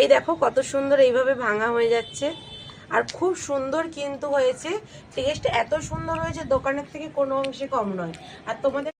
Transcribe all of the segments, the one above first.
এই দেখো কত সুন্দর এইভাবে ভাঙা হয়ে যাচ্ছে। আর খুব সুন্দর কিন্তু হয়েছে। টেস্ট এত সুন্দর হয়েছে, দোকানের থেকে কোনো অংশে কম নয়। আর তোমাদের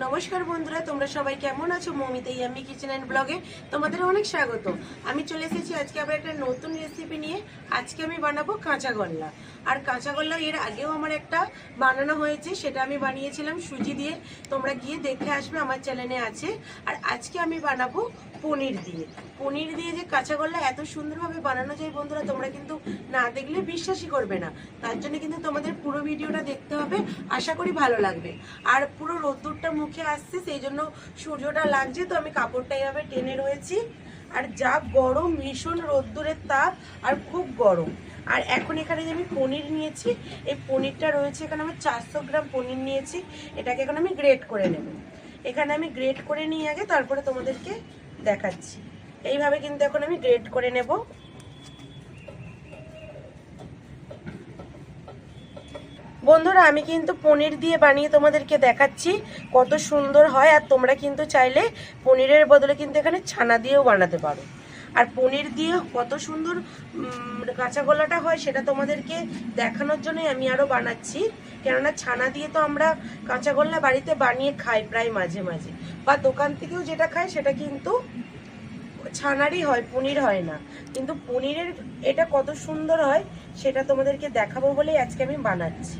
নমস্কার বন্ধুরা, তোমরা সবাই কেমন আছো? মমিতা ইয়ামি কিচেন অ্যান্ড ব্লগে তোমাদের অনেক স্বাগত। আমি চলে এসেছি আজকে আবার একটা নতুন রেসিপি নিয়ে। আজকে আমি বানাবো কাঁচা গল্লা। আর কাঁচা গল্লা এর আগেও আমার একটা বানানো হয়েছে, সেটা আমি বানিয়েছিলাম সুজি দিয়ে। তোমরা গিয়ে দেখে আসবে, আমার চ্যানেলে আছে। আর আজকে আমি বানাবো পনির দিয়ে। পনির দিয়ে যে কাঁচা গল্লা এত সুন্দরভাবে বানানো যায় বন্ধুরা, তোমরা কিন্তু না দেখলে বিশ্বাসই করবে না। তার জন্য কিন্তু তোমাদের পুরো ভিডিওটা দেখতে হবে। আশা করি ভালো লাগবে। আর পুরো রোদ্দুরটা মুখে আসছে, সেই জন্য সূর্যটা লাগছে, তো আমি কাপড়টা এইভাবে টেনে রয়েছি। আর যা গরম, ভীষণ রোদ্দুরের তাপ, আর খুব গরম। আর এখন এখানে যে আমি পনির নিয়েছি, এই পনিরটা রয়েছে এখানে আমি চারশো গ্রাম পনির নিয়েছি, এটাকে এখন আমি গ্রেট করে নেব। এখানে আমি গ্রেট করে নিয়ে আগে তারপরে তোমাদেরকে দেখাচ্ছি। এইভাবে কিন্তু এখন আমি গ্রেট করে নেব। বন্ধুরা, আমি কিন্তু পনির দিয়ে বানিয়ে তোমাদেরকে দেখাচ্ছি কত সুন্দর হয়, আর তোমরা কিন্তু চাইলে পনিরের বদলে কিন্তু এখানে ছানা দিয়েও বানাতে পারো। আর পনির দিয়ে কত সুন্দর কাঁচা গোলাটা হয় সেটা তোমাদেরকে দেখানোর জন্যই আমি আরও বানাচ্ছি। কেননা ছানা দিয়ে তো আমরা কাঁচা বাড়িতে বানিয়ে খাই প্রায় মাঝে মাঝে। বা দোকান থেকেও যেটা খাই সেটা কিন্তু ছানারই হয়, পনির হয় না। কিন্তু পনিরের এটা কত সুন্দর হয় সেটা তোমাদেরকে দেখাবো বলেই আজকে আমি বানাচ্ছি।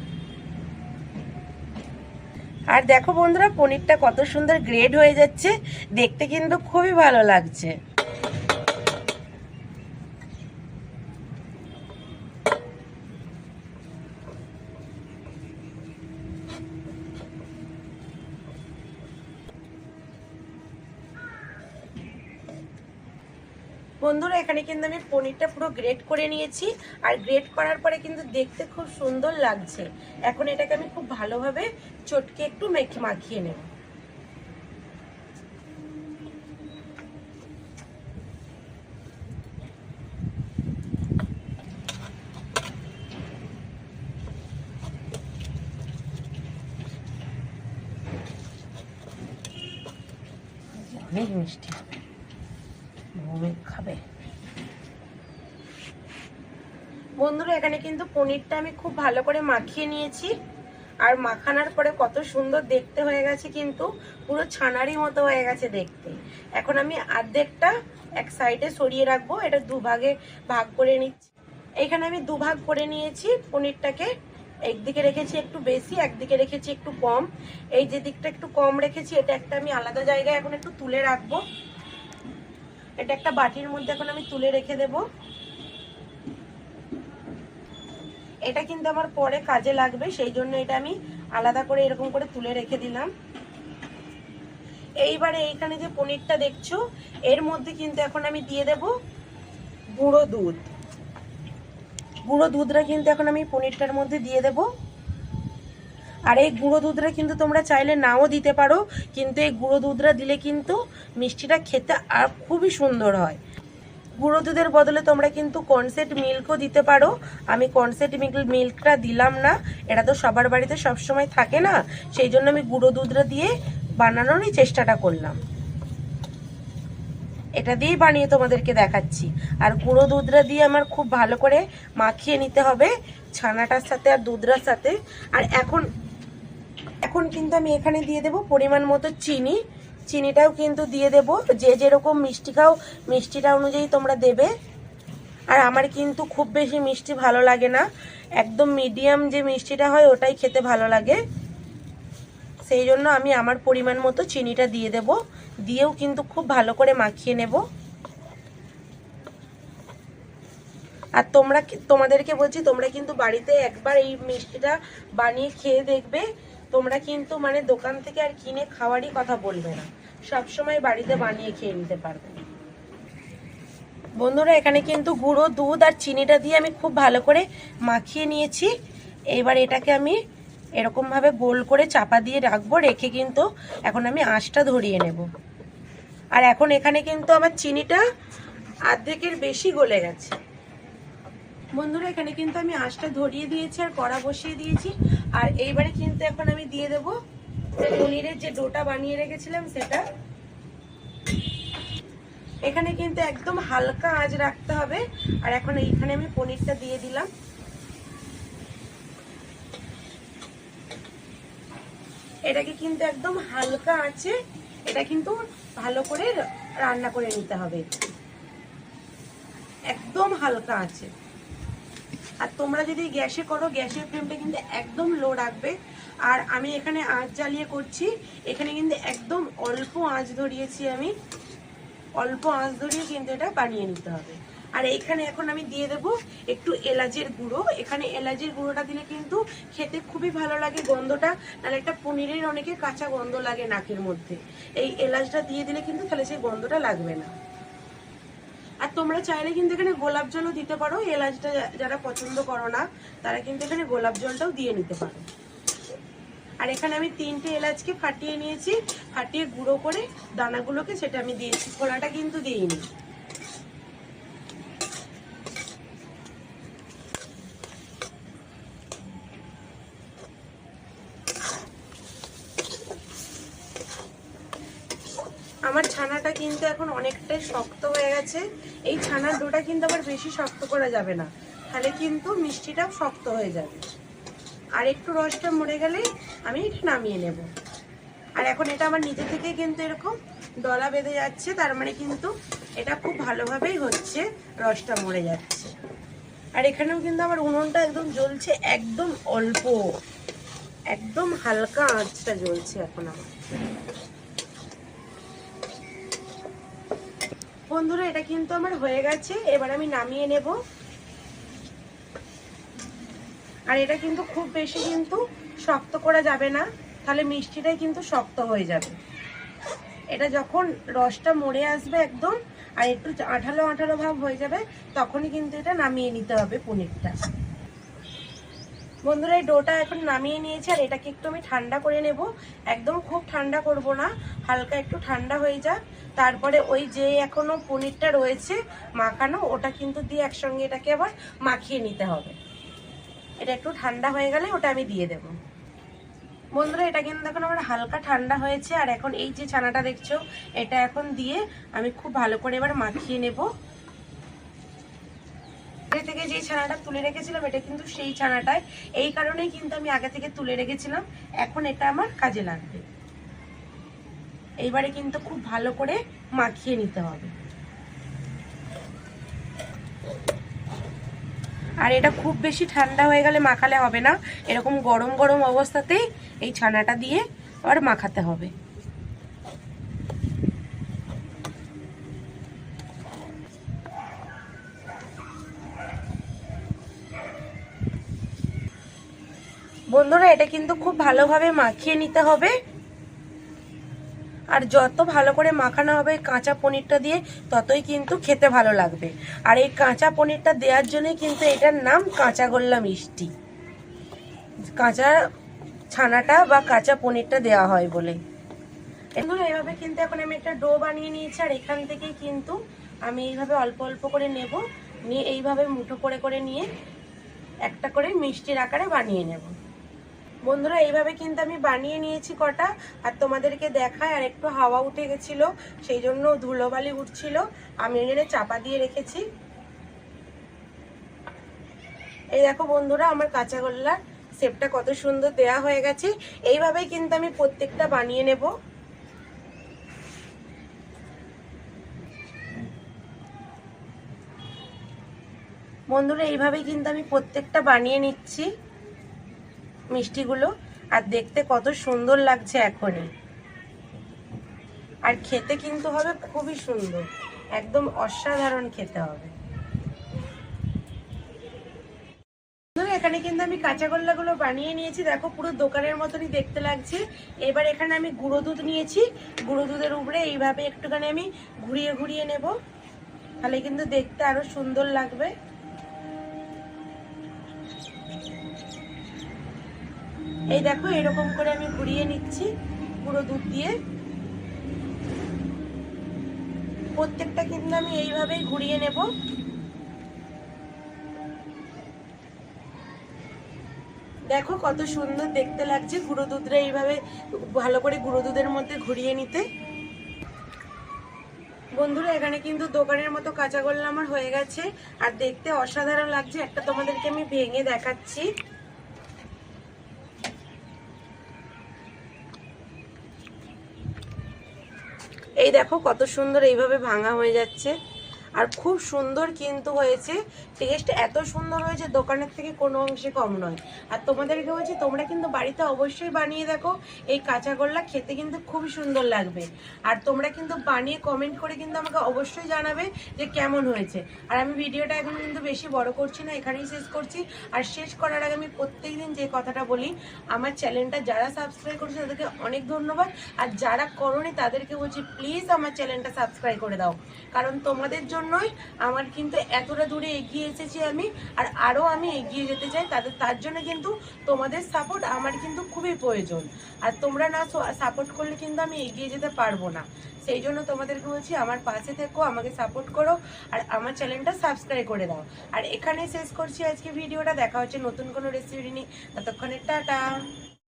আর দেখো বন্ধুরা পনিরটা কত সুন্দর গ্রেড হয়ে যাচ্ছে। দেখতে কিন্তু খুবই ভালো লাগছে বন্ধুরা এখানে কিন্তু আমি পনিরটা পুরো গ্রেট করে নিয়েছি। আর গ্রেট করার পরে কিন্তু দেখতে খুব সুন্দর লাগছে। এখন এটাকে আমি খুব ভালোভাবে চটকে একটু মেখে মাখিয়ে নেব। মিষ্টি। খাবে। বন্ধুরা, এখানে কিন্তু পনিরটা আমি খুব ভালো করে মাখিয়ে নিয়েছি। আর মাখানোর পরে কত সুন্দর দেখতে হয়ে গেছে কিন্তু, পুরো ছানারই মতো হয়ে গেছে দেখতে। এখন আমি অর্ধেকটা এক সাইডে সরিয়ে রাখব, এটা দুভাগে ভাগ করে নিচ্ছি। এখানে আমি দুভাগ করে নিয়েছি পনিরটাকে। একদিকে রেখেছি একটু বেশি, একদিকে রেখেছি একটু কম। এই যে দিকটা একটু কম রেখেছি, এটা একটা আমি আলাদা জায়গায় এখন একটু তুলে রাখব। এটা একটা বাটির মধ্যে এখন আমি তুলে রেখে দেব। এটা কিন্তু আমার পরে কাজে লাগবে, সেই জন্য এটা আমি আলাদা করে এরকম করে তুলে রেখে দিলাম। এইবারে এইখানে যে পনিরটা দেখছ, এর মধ্যে কিন্তু এখন আমি দিয়ে দেব গুঁড়ো দুধ। গুঁড়ো দুধটা কিন্তু এখন আমি পনিরটার মধ্যে দিয়ে দেব। আর এই গুঁড়ো দুধটা কিন্তু তোমরা চাইলে নাও দিতে পারো, কিন্তু এই গুঁড়ো দুধটা দিলে কিন্তু মিষ্টিটা খেতে আর খুবই সুন্দর হয়। গুঁড়ো দুধের বদলে তোমরা কিন্তু কনসেট মিল্কও দিতে পারো। আমি কনসেট মিল্ক মিল্কটা দিলাম না। এটা তো সবার বাড়িতে সবসময় থাকে না। সেই জন্য আমি গুঁড়ো দুধটা দিয়ে বানানোরই চেষ্টাটা করলাম। এটা দিয়েই বানিয়ে তোমাদেরকে দেখাচ্ছি। আর গুঁড়ো দুধটা দিয়ে আমার খুব ভালো করে মাখিয়ে নিতে হবে ছানাটার সাথে আর দুধটার সাথে। আর এখন এখন কিন্তু আমি এখানে দিয়ে দেব পরিমাণ মতো চিনি। চিনিটাও কিন্তু দিয়ে দেব। যে যেরকম মিষ্টি খাও, মিষ্টিটা অনুযায়ী তোমরা দেবে। আর আমার কিন্তু খুব বেশি মিষ্টি ভালো লাগে না। একদম মিডিয়াম যে মিষ্টিটা হয়, ওটাই খেতে ভালো লাগে। সেই জন্য আমি আমার পরিমাণ মতো চিনিটা দিয়ে দেব। দিয়েও কিন্তু খুব ভালো করে মাখিয়ে নেব। আর তোমরা তোমাদেরকে বলছি, তোমরা কিন্তু বাড়িতে একবার এই মিষ্টিটা বানিয়ে খেয়ে দেখবে। তোমরা কিন্তু মানে দোকান থেকে আর কিনে খাওয়ারই কথা বলবে না। সব সময় বাড়িতে বানিয়ে খেয়ে নিতে পারবে। বন্ধুরা, এখানে কিন্তু গুঁড়ো, দুধ আর চিনিটা দিয়ে আমি খুব ভালো করে মাখিয়ে নিয়েছি। এবার এটাকে আমি এরকমভাবে গোল করে চাপা দিয়ে রাখব, রেখে কিন্তু এখন আমি আঁশটা ধরিয়ে নেব। আর এখন এখানে কিন্তু আমার চিনিটা অর্ধেকের বেশি গলে গেছে। বন্ধুরা, এখানে কিন্তু আমি আঁচটা ধরিয়ে দিয়েছি আর কড়া বসিয়ে দিয়েছি। আর এইবারে কিন্তু এখন আমি দিয়ে দেব পনিরের যে ডোটা বানিয়ে রেখেছিলাম সেটা। এখানে কিন্তু একদম হালকা আঁচ রাখতে হবে। আর এখন এইখানে আমি পনিরটা দিয়ে দিলাম। এটাকে কিন্তু একদম হালকা আছে এটা কিন্তু ভালো করে রান্না করে নিতে হবে। একদম হালকা আছে আর তোমরা যদি গ্যাসে করো, গ্যাসের ফ্লেমটা কিন্তু একদম লো রাখবে। আর আমি এখানে আঁচ জ্বালিয়ে করছি। এখানে কিন্তু একদম অল্প আঁচ ধরিয়েছি আমি। অল্প আঁচ ধরিয়ে কিন্তু এটা বানিয়ে নিতে হবে। আর এইখানে এখন আমি দিয়ে দেব একটু এলাচের গুঁড়ো। এখানে এলাচের গুঁড়োটা দিলে কিন্তু খেতে খুবই ভালো লাগে গন্ধটা। নাহলে একটা পনিরের অনেকে কাঁচা গন্ধ লাগে নাকের মধ্যে। এই এলাচটা দিয়ে দিলে কিন্তু তাহলে সেই গন্ধটা লাগবে না। আর তোমরা চাইলে কিন্তু এখানে গোলাপ জলও দিতে পারো, এলাচটা যারা পছন্দ করো না, তারা কিন্তু এখানে গোলাপ জলটাও দিয়ে নিতে পারো। আর এখানে আমি তিনটে এলাচকে ফাটিয়ে নিয়েছি, ফাটিয়ে গুঁড়ো করে দানাগুলোকে সেটা আমি দিয়েছি, খোলাটা কিন্তু দিইনি। আমার ছানাটা কিন্তু এখন অনেকটাই শক্ত গেছে, এই ছানার ডোটা কিন্তু আবার বেশি শক্ত করা যাবে না। তাহলে কিন্তু মিষ্টিটা শক্ত হয়ে যাবে। আর একটু রসটা মরে গেলে আমি এটা নামিয়ে নেব। আর এখন এটা আমার নিজে থেকে কিন্তু এরকম ডলা বেঁধে যাচ্ছে, তার মানে কিন্তু এটা খুব ভালোভাবেই হচ্ছে, রসটা মরে যাচ্ছে। আর এখানেও কিন্তু আমার উনুনটা একদম জ্বলছে, একদম অল্প, একদম হালকা আঁচটা জ্বলছে এখন আমার। বন্ধুরা, এটা কিন্তু আমার হয়ে গেছে। এবার আমি নামিয়ে নেব। আর এটা কিন্তু খুব বেশি কিন্তু শক্ত করা যাবে না, তাহলে মিষ্টিটাই কিন্তু শক্ত হয়ে যাবে। এটা যখন রসটা মরে আসবে একদম, আর একটু আঠালো আঠালো ভাব হয়ে যাবে, তখনই কিন্তু এটা নামিয়ে নিতে হবে পনিরটা। বন্ধুরা, এই ডোটা এখন নামিয়ে নিয়েছি আর এটাকে একটু আমি ঠান্ডা করে নেব। একদম খুব ঠান্ডা করব না, হালকা একটু ঠান্ডা হয়ে যাক। তারপরে ওই যে এখনও পনিরটা রয়েছে মাখানো, ওটা কিন্তু দিয়ে একসঙ্গে এটাকে আবার মাখিয়ে নিতে হবে। এটা একটু ঠান্ডা হয়ে গেলে ওটা আমি দিয়ে দেব। বন্ধুরা, এটা কিন্তু এখন আমার হালকা ঠান্ডা হয়েছে, আর এখন এই যে ছানাটা দেখছ, এটা এখন দিয়ে আমি খুব ভালো করে এবার মাখিয়ে নেব। আগে থেকে যে ছানাটা তুলে রেখেছিলাম, এটা কিন্তু সেই ছানাটাই। এই কারণেই কিন্তু আমি আগে থেকে তুলে রেখেছিলাম। এখন এটা আমার কাজে লাগবে। এইবারে কিন্তু খুব ভালো করে মাখিয়ে নিতে হবে। আর এটা খুব বেশি ঠান্ডা হয়ে গেলে মাখালে হবে না। এরকম গরম গরম অবস্থাতেই এই ছানাটা দিয়ে আবার মাখাতে হবে। বন্ধুরা, এটা কিন্তু খুব ভালোভাবে মাখিয়ে নিতে হবে। আর যত ভালো করে মাখানো হবে কাঁচা পনিরটা দিয়ে, ততই কিন্তু খেতে ভালো লাগবে। আর এই কাঁচা পনিরটা দেওয়ার জন্যই কিন্তু এটার নাম কাঁচা গোল্লা মিষ্টি। কাঁচা ছানাটা বা কাঁচা পনিরটা দেওয়া হয় বলে। বন্ধুরা, এভাবে কিন্তু এখন আমি একটা ডো বানিয়ে নিয়েছি, আর এখান থেকেই কিন্তু আমি এইভাবে অল্প অল্প করে নেব। নিয়ে এইভাবে মুঠো করে করে নিয়ে একটা করে মিষ্টির আকারে বানিয়ে নেব। বন্ধুরা, এইভাবে কিন্তু আমি বানিয়ে নিয়েছি কটা, আর তোমাদেরকে দেখায়, আর একটু হাওয়া উঠে গেছিল, সেই জন্য ধুলোবালি উঠছিল। আমি এনে চাপা দিয়ে রেখেছি। এই দেখো বন্ধুরা, আমার কাঁচা গোল্লার শেপটা কত সুন্দর দেয়া হয়ে গেছে। এইভাবেই কিন্তু আমি প্রত্যেকটা বানিয়ে নেব। বন্ধুরা, এইভাবেই কিন্তু আমি প্রত্যেকটা বানিয়ে নিচ্ছি। মিষ্টিগুলো আর দেখতে কত সুন্দর লাগছে এখনই। আর খেতে কিন্তু হবে খুবই সুন্দর, একদম অসাধারণ খেতে হবে। এখানে কিন্তু আমি কাঁচা গোল্লাগুলো বানিয়ে নিয়েছি। দেখো, পুরো দোকানের মতনই দেখতে লাগছে। এবার এখানে আমি গুঁড়ো দুধ নিয়েছি। গুঁড়ো দুধের উপরে এইভাবে একটুখানি আমি ঘুরিয়ে ঘুরিয়ে নেব। তাহলে কিন্তু দেখতে আরও সুন্দর লাগবে। এই দেখো, এরকম করে আমি ঘুরিয়ে নিচ্ছি, পুরো দুধ দিয়ে। প্রত্যেকটা কিন্তু আমি এইভাবেই ঘুরিয়ে নেব। দেখো কত সুন্দর দেখতে লাগছে গুঁড়ো দুধটা এইভাবে ভালো করে গুঁড়ো দুধের মধ্যে ঘুরিয়ে নিতে। বন্ধুরা, এখানে কিন্তু দোকানের মতো কাঁচা গোল্লা আমার হয়ে গেছে। আর দেখতে অসাধারণ লাগছে। একটা তোমাদেরকে আমি ভেঙে দেখাচ্ছি। এই দেখো কত সুন্দর এইভাবে ভাঙা হয়ে যাচ্ছে। আর খুব সুন্দর কিন্তু হয়েছে। টেস্ট এত সুন্দর হয়েছে, দোকানের থেকে কোনো অংশে কম নয়। আর তোমাদেরকে বলছি তোমরা কিন্তু বাড়িতে অবশ্যই বানিয়ে দেখো। এই কাঁচা গোল্লা খেতে কিন্তু খুব সুন্দর লাগবে। আর তোমরা কিন্তু বানিয়ে কমেন্ট করে কিন্তু আমাকে অবশ্যই জানাবে যে কেমন হয়েছে। আর আমি ভিডিওটা এখন কিন্তু বেশি বড় করছি না, এখানেই শেষ করছি। আর শেষ করার আগে আমি প্রত্যেক দিন যে কথাটা বলি, আমার চ্যানেলটা যারা সাবস্ক্রাইব করেছে, তাদেরকে অনেক ধন্যবাদ। আর যারা করনি, তাদেরকে বলছি প্লিজ আমার চ্যানেলটা সাবস্ক্রাইব করে দাও। কারণ তোমাদের জন্যই আমার কিন্তু এতটা দূরে এগিয়ে এসেছি আমি, আর আরও আমি এগিয়ে যেতে চাই, তাদের তার জন্য কিন্তু তোমাদের সাপোর্ট আমার কিন্তু খুবই প্রয়োজন। আর তোমরা না সাপোর্ট করলে কিন্তু আমি এগিয়ে যেতে পারব না। সেই জন্য তোমাদেরকে বলছি, আমার পাশে থেকো, আমাকে সাপোর্ট করো, আর আমার চ্যানেলটা সাবস্ক্রাইব করে দাও। আর এখানেই শেষ করছি আজকে ভিডিওটা, দেখা হচ্ছে নতুন কোনো রেসিপি নিয়ে। ততক্ষণে টাটা।